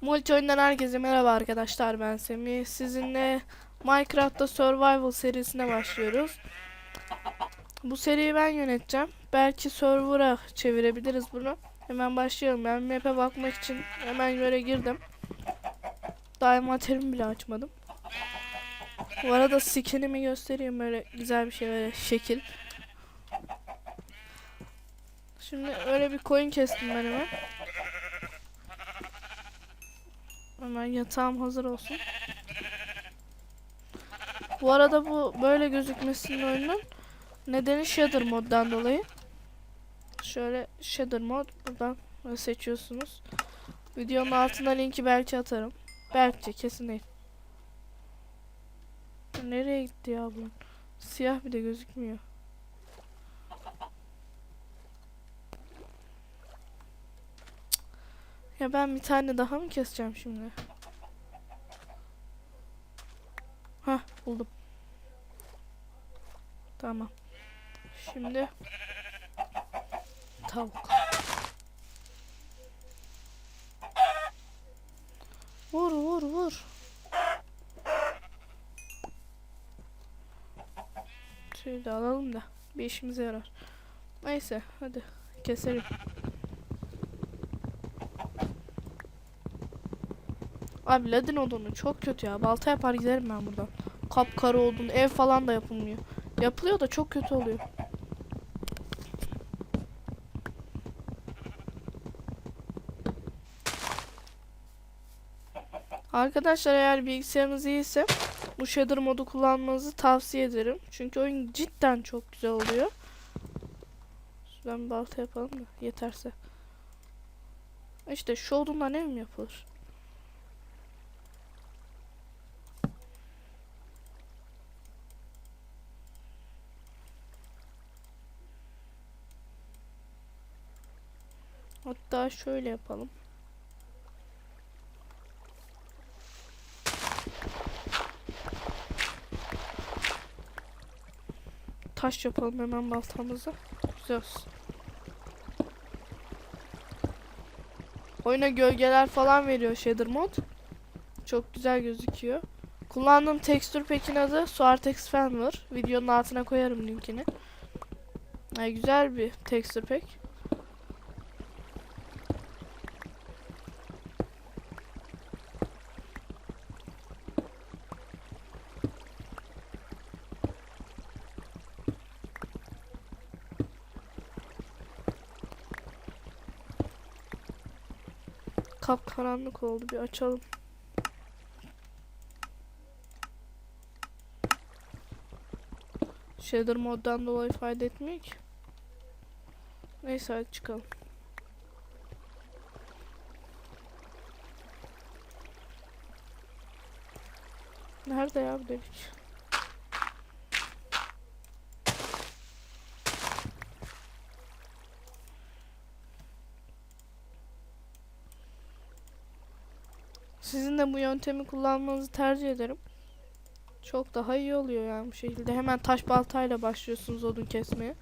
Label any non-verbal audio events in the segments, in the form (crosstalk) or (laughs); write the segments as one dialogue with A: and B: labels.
A: Multi oyundan herkese merhaba arkadaşlar ben Semih. Sizinle Minecraft'ta Survival serisine başlıyoruz. Bu seriyi ben yöneteceğim. Belki server'a çevirebiliriz bunu. Hemen başlayalım. Ben map'e bakmak için hemen göre girdim. Daha envanterimi bile açmadım. Bu arada skinimi göstereyim böyle güzel bir şey böyle şekil. Şimdi öyle bir coin kestim ben hemen. Hemen yatağım hazır olsun. Bu arada bu böyle gözükmesinin oyunun nedeni shader moddan dolayı. Şöyle shader mod buradan seçiyorsunuz. Videonun altına linki belki atarım. Belki kesin değil. Nereye gitti ya bu? Siyah bir de gözükmüyor. Ya ben bir tane daha mı keseceğim şimdi? Hah buldum. Tamam. Şimdi tavuk. Vur vur vur. Şöyle de alalım da bir işimize yarar. Neyse hadi keselim. Abi ladin odunu çok kötü ya. Balta yapar giderim ben buradan. Kapkara odun ev falan da yapılmıyor. Yapılıyor da çok kötü oluyor. Arkadaşlar eğer bilgisayarınız iyiyse bu shader modu kullanmanızı tavsiye ederim. Çünkü oyun cidden çok güzel oluyor. Şuradan bir balta yapalım da yeterse. İşte şu odundan ev mi yapılır? Hatta şöyle yapalım. Taş yapalım hemen baltamızı. Güzel olsun. Oyuna gölgeler falan veriyor shader mod. Çok güzel gözüküyor. Kullandığım tekstür pekin adı Suartex Fenwar. Videonun altına koyarım linkini. Yani güzel bir tekstür pek. Kap karanlık oldu bir açalım. Shader moddan dolayı fayda etmiyor ki. Neyse hadi çıkalım. Nerede ya bu delik? De bu yöntemi kullanmanızı tercih ederim. Çok daha iyi oluyor yani bu şekilde. Hemen taş baltayla başlıyorsunuz odun kesmeye.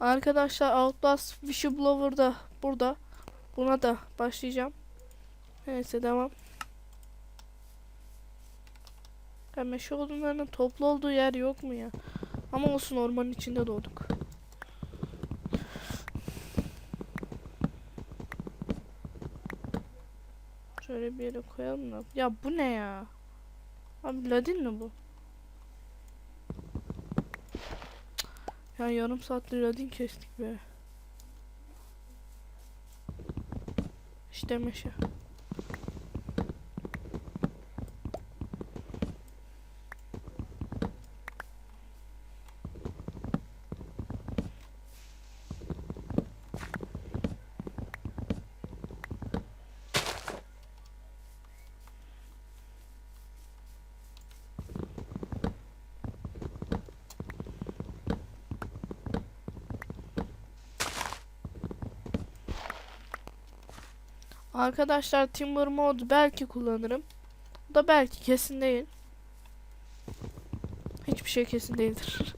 A: Arkadaşlar Outlast Whistleblower'da burada. Buna da başlayacağım. Neyse devam. Ya meşe odunlarının toplu olduğu yer yok mu ya? Ama olsun ormanın içinde doğduk. Şöyle bir yere koyalım da. Ya bu ne ya? Abi ladin mi bu? Ya yarım saattir ladin kestik be. İşte meşe. Arkadaşlar Timber mod belki kullanırım. Bu da belki kesin değil. Hiçbir şey kesin değildir.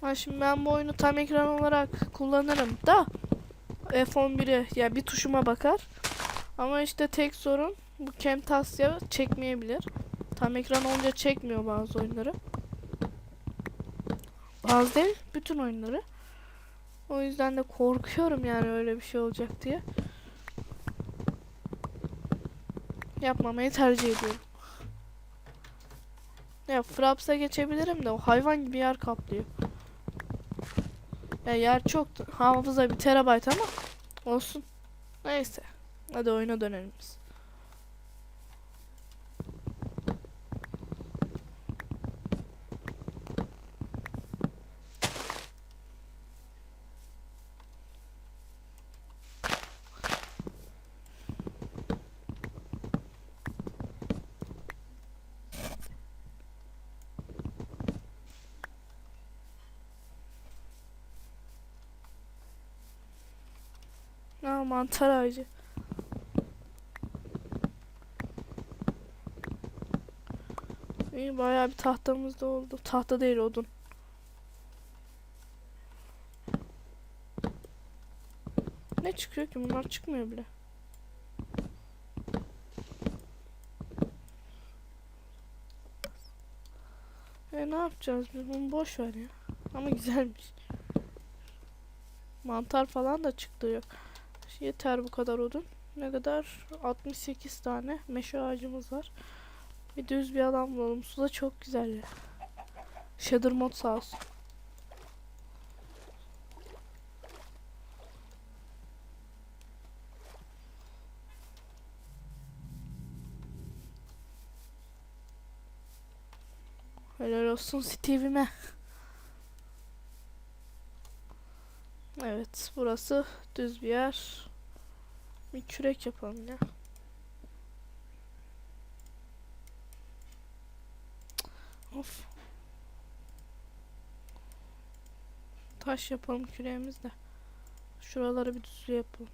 A: Ha şimdi ben bu oyunu tam ekran olarak kullanırım da F11'e ya bir tuşuma bakar. Ama işte tek sorun bu Camtasia çekmeyebilir. Tam ekran olunca çekmiyor bazı oyunları. Bazı değil, bütün oyunları. O yüzden de korkuyorum yani öyle bir şey olacak diye. Yapmamayı tercih ediyorum. Ya Fraps'a geçebilirim de o hayvan gibi yer kaplıyor. Ya yer çok hafıza bir terabayt ama olsun. Neyse. Hadi oyuna dönelim biz. Aa mantar ağacı. İyi bayağı bir tahtamız da oldu. Tahta değil odun. Ne çıkıyor ki? Bunlar çıkmıyor bile. E ne yapacağız biz? Bunu boş ver ya. Ama güzelmiş. Mantar falan da çıktı yok. Yeter bu kadar odun. Ne kadar? 68 tane meşe ağacımız var. Bir düz bir alan bulalım. Su da çok güzel ya. Shader mod sağ olsun. Helal olsun Steve'ime. Evet, burası düz bir yer. Bir kürek yapalım ya. Of. Taş yapalım küreğimiz de. Şuraları bir düzlü yapalım.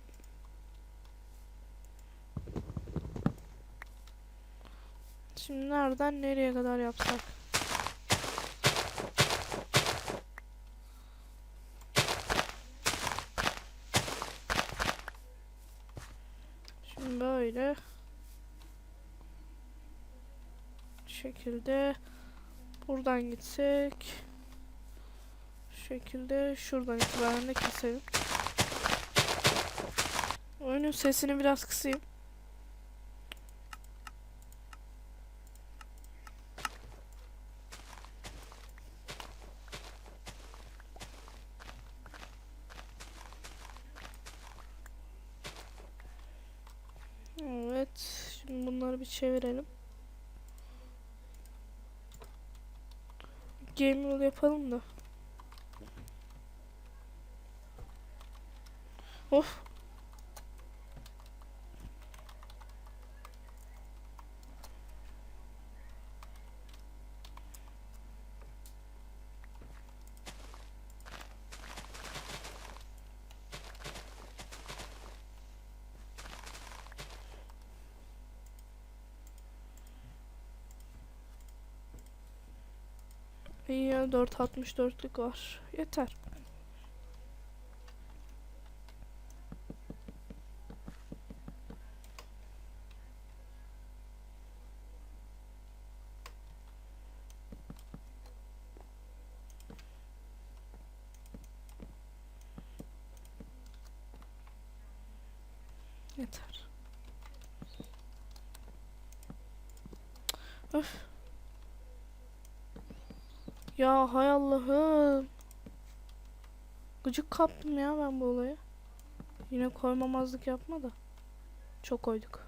A: Şimdi nereden nereye kadar yapsak? Şimdi böyle şu şekilde buradan gitsek şu şekilde şuradan itibaren de keselim. Oyunun sesini biraz kısayım. Evet. Şimdi bunları bir çevirelim. Game rule yapalım da. Of. İyi ya 4.64'lük var. Yeter. Yeter. Öf. Ya hay Allah'ım. Gıcık kaptım ya ben bu olayı. Yine koymamazlık yapma da. Çok koyduk.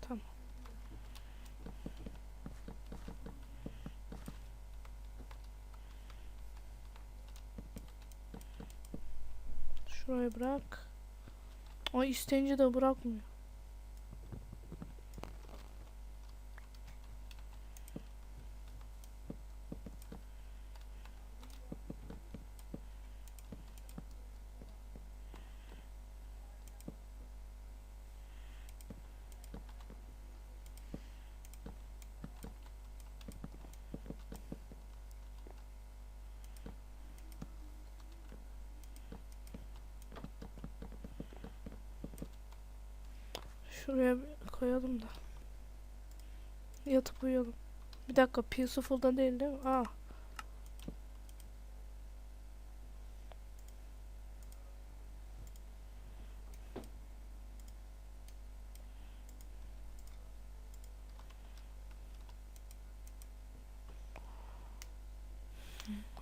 A: Tamam. Şurayı bırak. O isteyince de bırakmıyor. Şuraya koyalım da. Yatıp uyuyalım. Bir dakika Peaceful'da değil değil mi? Aa.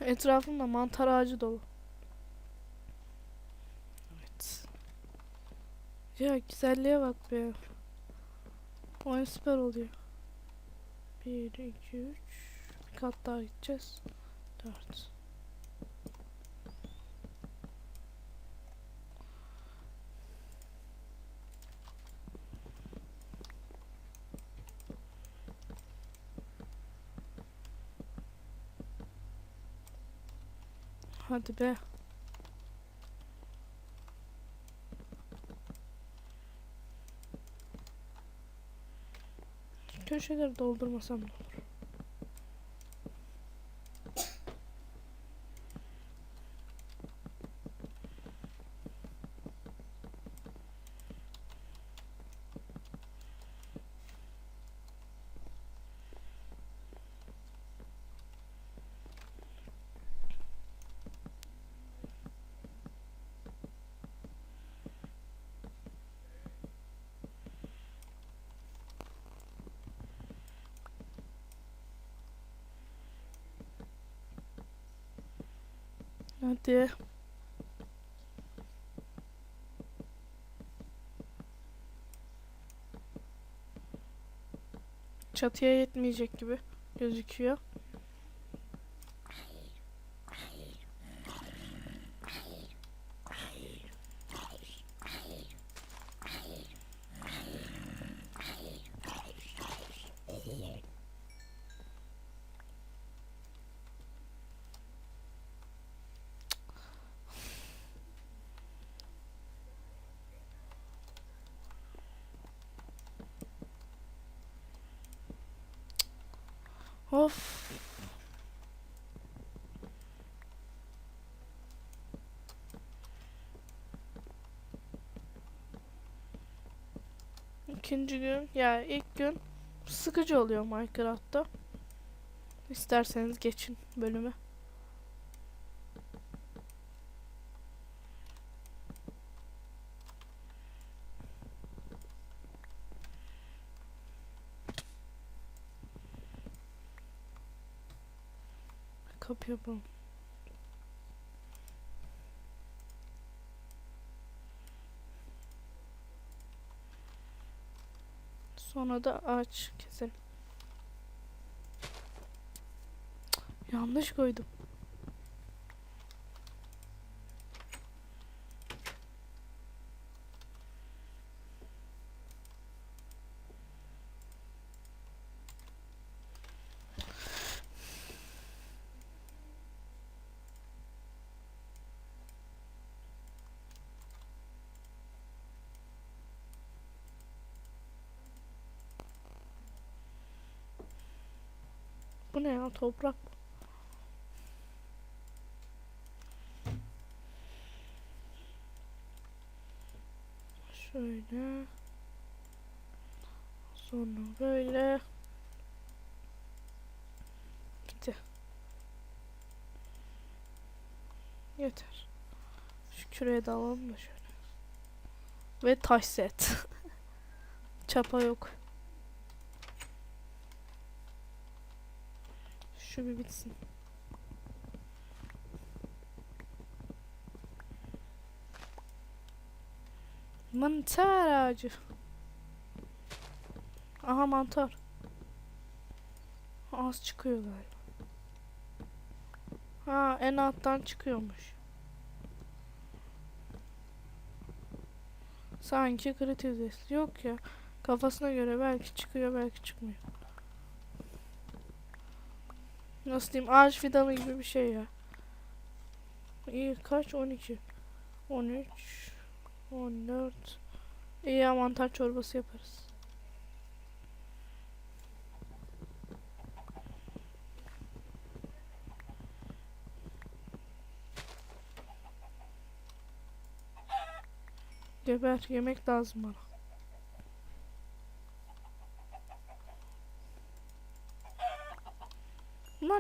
A: Etrafımda mantar ağacı dolu. Evet. Ya güzelliğe bak be. Oyun süper oluyor. 1, 2, 3. Bir kat daha gideceğiz. 4. Hadi be. Köşeleri doldurmasam olur? Hadi. Çatıya yetmeyecek gibi gözüküyor. Of. İkinci gün ya ilk gün sıkıcı oluyor Minecraft'ta. İsterseniz geçin bölümü. Kapı yapalım. Sonra da ağaç keselim. Yanlış koydum. Ne ya toprak? Şöyle. Sonra böyle. Bitti. Yeter. Şu küreye de alalım da şöyle. Ve taş set. (laughs) Çapa yok. Şu bir bitsin. Mantar ağacı. Aha mantar. Az çıkıyor galiba. Ha en alttan çıkıyormuş. Sanki kritizes. Yok ya. Kafasına göre belki çıkıyor belki çıkmıyor. Nasıl diyeyim ağaç fidanı gibi bir şey ya. İyi kaç 12 13 14 İyi ya mantar çorbası yaparız. Geber yemek lazım bana.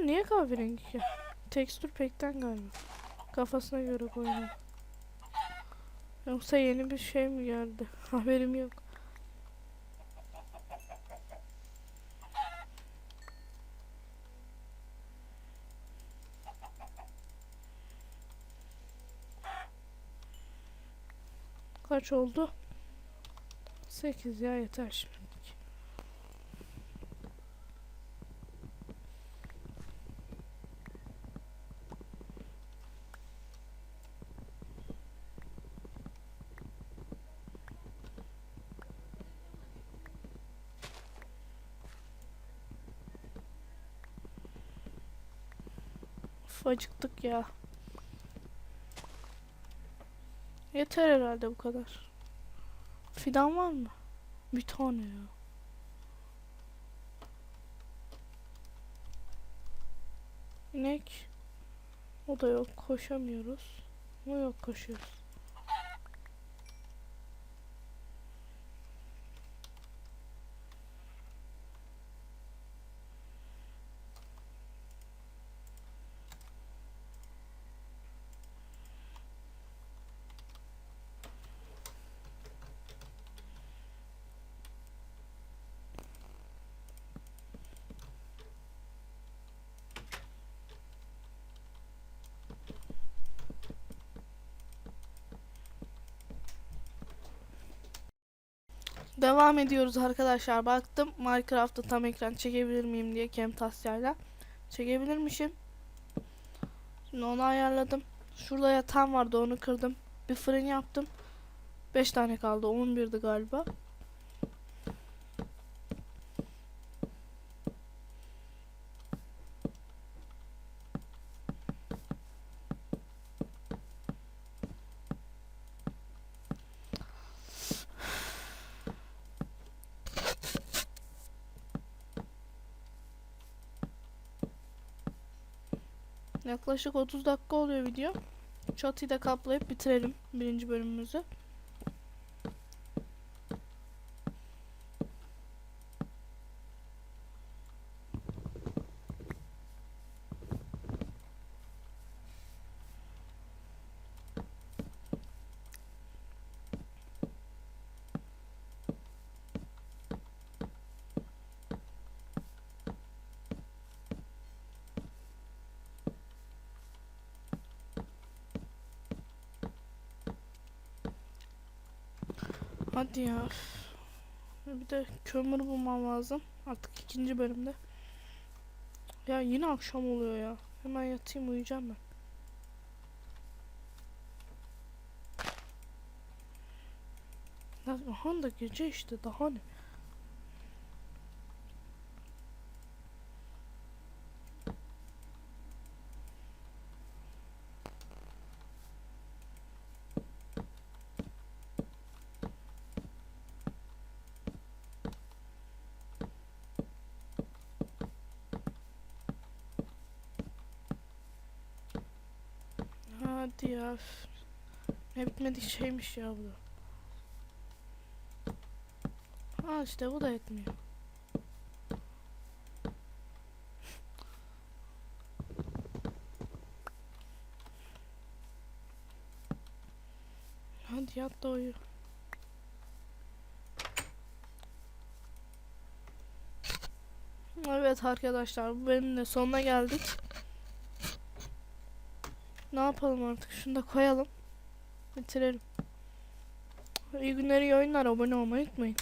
A: Niye kahverengi ki? Tekstür pekten galiba. Kafasına göre koyuyor. Yoksa yeni bir şey mi geldi? (laughs) Haberim yok. Kaç oldu? 8 ya yeter şimdi. Acıktık ya. Yeter herhalde bu kadar. Fidan var mı? Bir tane ya. İnek. O da yok. Koşamıyoruz. Ama yok koşuyoruz. Devam ediyoruz arkadaşlar. Baktım Minecraft'ta tam ekran çekebilir miyim diye Camtasia'yla. Çekebilirmişim. Şimdi onu ayarladım. Şurada yatağım vardı onu kırdım. Bir fırın yaptım. 5 tane kaldı. 11'di galiba. Yaklaşık 30 dakika oluyor video. Çatıyı da kaplayıp bitirelim birinci bölümümüzü. Hadi ya. Bir de kömür bulmam lazım. Artık ikinci bölümde. Ya yine akşam oluyor ya. Hemen yatayım uyuyacağım ben. Aha da gece işte daha ne? Hadi ya. Ne bitmedik şeymiş ya bu da. Ha işte bu da etmiyor. Hadi yat da uyu. Evet arkadaşlar bu bölümün sonuna geldik. Ne yapalım artık? Şunu da koyalım. Bitirelim. İyi günler, iyi oyunlar. Abone olmayı unutmayın.